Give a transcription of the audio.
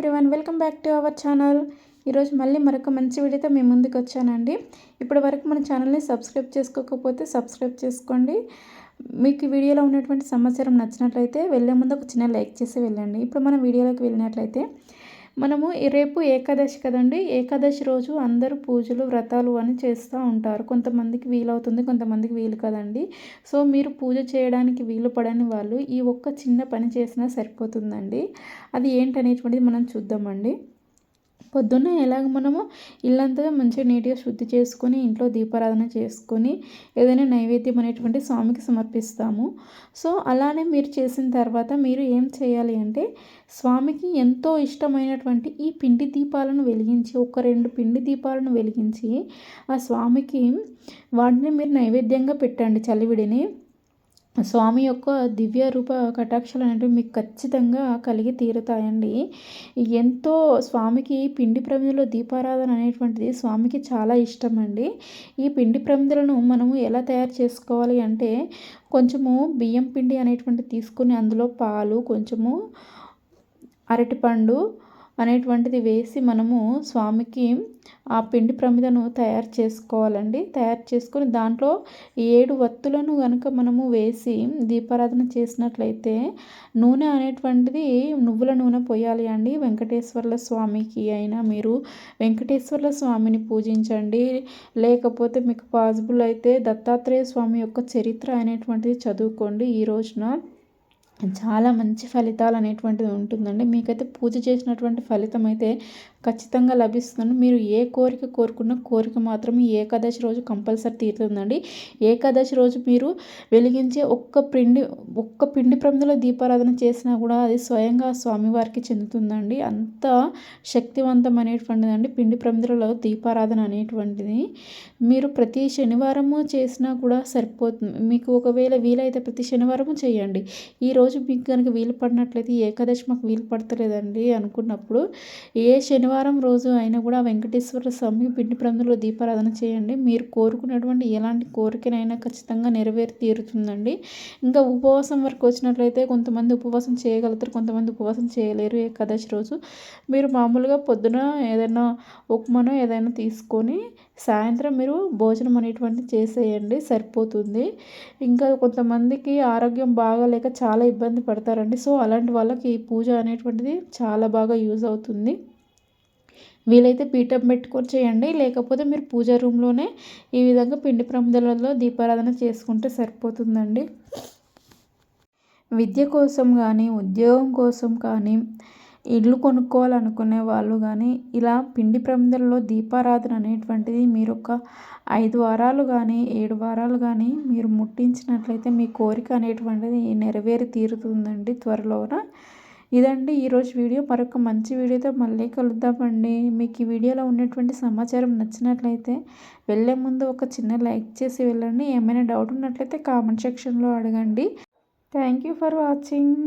Everyone welcome back to our channel ఈరోజు మళ్ళీ మరొక మంచి వీడియోతో మేము ముందుకు వచ్చానండి. ఇప్పటి వరకు మన ఛానల్ని సబ్స్క్రైబ్ చేసుకోకపోతే సబ్స్క్రైబ్ చేసుకోండి. మీకు ఈ వీడియోలో ఉన్నటువంటి సమాచారం నచ్చినట్లయితే వెళ్ళే ముందు ఒక చిన్న లైక్ చేసి వెళ్ళండి. ఇప్పుడు మనం వీడియోలోకి వెళ్ళినట్లయితే మనము రేపు ఏకాదశి కదండి. ఏకాదశి రోజు అందరూ పూజలు వ్రతాలు అని చేస్తూ ఉంటారు. కొంతమందికి వీలవుతుంది కొంతమందికి వీలు కదండి. సో మీరు పూజ చేయడానికి వీలు పడని వాళ్ళు ఈ ఒక్క చిన్న పని చేసినా సరిపోతుందండి. అది ఏంటనేటువంటిది మనం చూద్దామండి. పొద్దున్నే ఎలాగ మనము ఇల్లంతా మంచిగా నీట్గా శుద్ధి చేసుకొని ఇంట్లో దీపారాధన చేసుకొని ఏదైనా నైవేద్యం అనేటువంటి స్వామికి సమర్పిస్తాము. సో అలానే మీరు చేసిన తర్వాత మీరు ఏం చేయాలి అంటే స్వామికి ఎంతో ఇష్టమైనటువంటి ఈ పిండి దీపాలను వెలిగించి ఒక రెండు పిండి దీపాలను వెలిగించి ఆ స్వామికి వాటిని మీరు నైవేద్యంగా పెట్టండి చలివిడిని. స్వామి యొక్క దివ్య రూప కటాక్షాలు అనేవి మీకు ఖచ్చితంగా కలిగి తీరుతాయండి. ఎంతో స్వామికి పిండి ప్రమిదలో దీపారాధన అనేటువంటిది స్వామికి చాలా ఇష్టం అండి ఈ పిండి ప్రమిదలను మనము ఎలా తయారు చేసుకోవాలి అంటే కొంచెము బియ్యం పిండి అనేటువంటి తీసుకుని అందులో పాలు కొంచెము అరటిపండు అనేటువంటిది వేసి మనము స్వామికి ఆ పిండి ప్రమిదను తయారు చేసుకోవాలండి. తయారు చేసుకొని దాంట్లో ఏడు వత్తులను కనుక మనము వేసి దీపారాధన చేసినట్లయితే నూనె అనేటువంటిది నువ్వుల నూనె పోయాలి అండి. వెంకటేశ్వర్ల స్వామికి అయినా మీరు వెంకటేశ్వర్ల స్వామిని పూజించండి. లేకపోతే మీకు పాసిబుల్ అయితే దత్తాత్రేయ స్వామి యొక్క చరిత్ర అనేటువంటిది చదువుకోండి ఈ రోజున. చాలా మంచి ఫలితాలు అనేటువంటిది ఉంటుందండి. మీకైతే పూజ చేసినటువంటి ఫలితం అయితే ఖచ్చితంగా లభిస్తుంది మీరు ఏ కోరిక కోరుకున్న కోరిక మాత్రం ఈ ఏకాదశి రోజు కంపల్సరీ తీరుతుందండి. ఏకాదశి రోజు మీరు వెలిగించే ఒక్క పిండి ఒక్క పిండి ప్రమిదలో దీపారాధన చేసినా కూడా అది స్వయంగా స్వామివారికి చెందుతుందండి. అంత శక్తివంతం అనేటువంటిదండి పిండి ప్రమిదలలో దీపారాధన అనేటువంటిది. మీరు ప్రతి శనివారము చేసినా కూడా సరిపోతుంది. మీకు ఒకవేళ వీలైతే ప్రతి శనివారము చేయండి. ఈరోజు మీకు కనుక వీలు పడినట్లయితే ఏకాదశి మాకు వీలు పడతలేదండి అనుకున్నప్పుడు ఏ శనివారం శనివారం రోజు అయినా కూడా వెంకటేశ్వర స్వామి పిండి ప్రమిదలో దీపారాధన చేయండి. మీరు కోరుకున్నటువంటి ఎలాంటి కోరికనైనా ఖచ్చితంగా నెరవేరి తీరుతుందండి ఇంకా ఉపవాసం వరకు వచ్చినట్లయితే కొంతమంది ఉపవాసం చేయగలుగుతారు కొంతమంది ఉపవాసం చేయలేరు ఏకాదశి రోజు. మీరు మామూలుగా పొద్దున ఏదైనా ఉప్మనో ఏదైనా తీసుకొని సాయంత్రం మీరు భోజనం అనేటువంటి చేసేయండి సరిపోతుంది. ఇంకా కొంతమందికి ఆరోగ్యం బాగాలేక చాలా ఇబ్బంది పడతారండి. సో అలాంటి వాళ్ళకి ఈ పూజ అనేటువంటిది చాలా బాగా యూజ్ అవుతుంది. వీలైతే పీఠం పెట్టుకొని చేయండి. లేకపోతే మీరు పూజ రూమ్లోనే ఈ విధంగా పిండి ప్రమిదలలో దీపారాధన చేసుకుంటే సరిపోతుందండి. విద్య కోసం కానీ ఉద్యోగం కోసం కానీ ఇల్లు కొనుక్కోవాలనుకునే వాళ్ళు కానీ ఇలా పిండి ప్రమిదలలో దీపారాధన అనేటువంటిది మీరు ఒక ఐదు వారాలు కానీ ఏడు వారాలు కానీ మీరు ముట్టించినట్లయితే మీ కోరిక అనేటువంటిది నెరవేరి తీరుతుందండి త్వరలోన. ఇదండి ఈరోజు వీడియో. మరొక మంచి వీడియోతో మళ్ళీ కలుద్దామండి. మీకు ఈ వీడియోలో ఉన్నటువంటి సమాచారం నచ్చినట్లయితే వెళ్ళే ముందు ఒక చిన్న లైక్ చేసి వెళ్ళండి. ఏమైనా డౌట్ ఉన్నట్లయితే కామెంట్ సెక్షన్లో అడగండి. Thank you for watching.